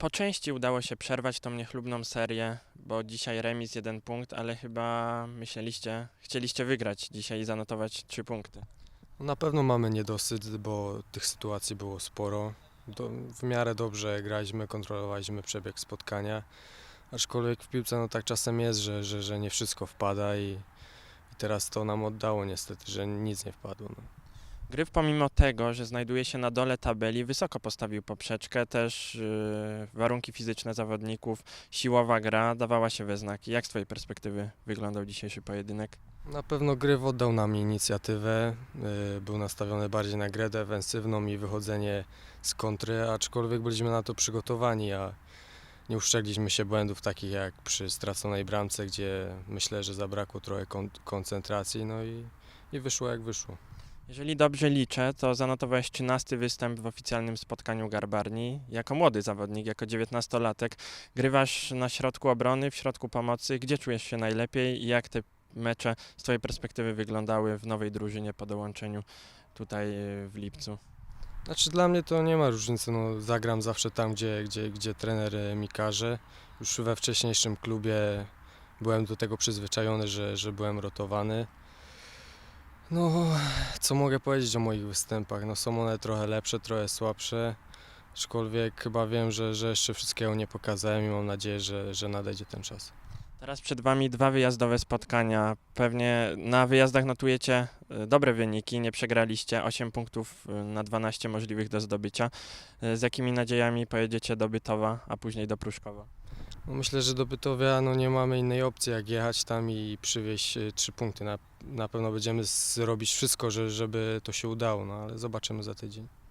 Po części udało się przerwać tą niechlubną serię, bo dzisiaj remis jeden punkt, ale chyba myśleliście, chcieliście wygrać dzisiaj i zanotować trzy punkty. Na pewno mamy niedosyt, bo tych sytuacji było sporo. Do, w miarę dobrze graliśmy, kontrolowaliśmy przebieg spotkania. Aczkolwiek w piłce no tak czasem jest, że, że, że nie wszystko wpada i, i teraz to nam oddało niestety, że nic nie wpadło. No. Gryf pomimo tego, że znajduje się na dole tabeli, wysoko postawił poprzeczkę, też yy, warunki fizyczne zawodników, siłowa gra dawała się we znaki. Jak z twojej perspektywy wyglądał dzisiejszy pojedynek? Na pewno Gryf oddał nam inicjatywę, y, był nastawiony bardziej na grę defensywną i wychodzenie z kontry, aczkolwiek byliśmy na to przygotowani, a nie uszczegliśmy się błędów takich jak przy straconej bramce, gdzie myślę, że zabrakło trochę kon- koncentracji, no i, i wyszło jak wyszło. Jeżeli dobrze liczę, to zanotowałeś 13 występ w oficjalnym spotkaniu Garbarni. Jako młody zawodnik, jako 19-latek, grywasz na środku obrony, w środku pomocy. Gdzie czujesz się najlepiej i jak te mecze z twojej perspektywy wyglądały w nowej drużynie po dołączeniu tutaj yy, w lipcu? Znaczy dla mnie to nie ma różnicy, no, zagram zawsze tam, gdzie, gdzie, gdzie trener e, mi każe. Już we wcześniejszym klubie byłem do tego przyzwyczajony, że, że byłem rotowany. No, co mogę powiedzieć o moich występach? No, są one trochę lepsze, trochę słabsze. Aczkolwiek chyba wiem, że, że jeszcze wszystkiego nie pokazałem i mam nadzieję, że, że nadejdzie ten czas. Teraz przed Wami dwa wyjazdowe spotkania. Pewnie na wyjazdach notujecie y, dobre wyniki, nie przegraliście 8 punktów y, na 12 możliwych do zdobycia. Y, Z jakimi nadziejami pojedziecie do Bytowa, a później do Pruszkowa? No, myślę, że do Bytowia no, nie mamy innej opcji, jak jechać tam i przywieźć e, trzy punkty. Na, na pewno będziemy zrobić wszystko, że, żeby to się udało, no, ale zobaczymy za tydzień.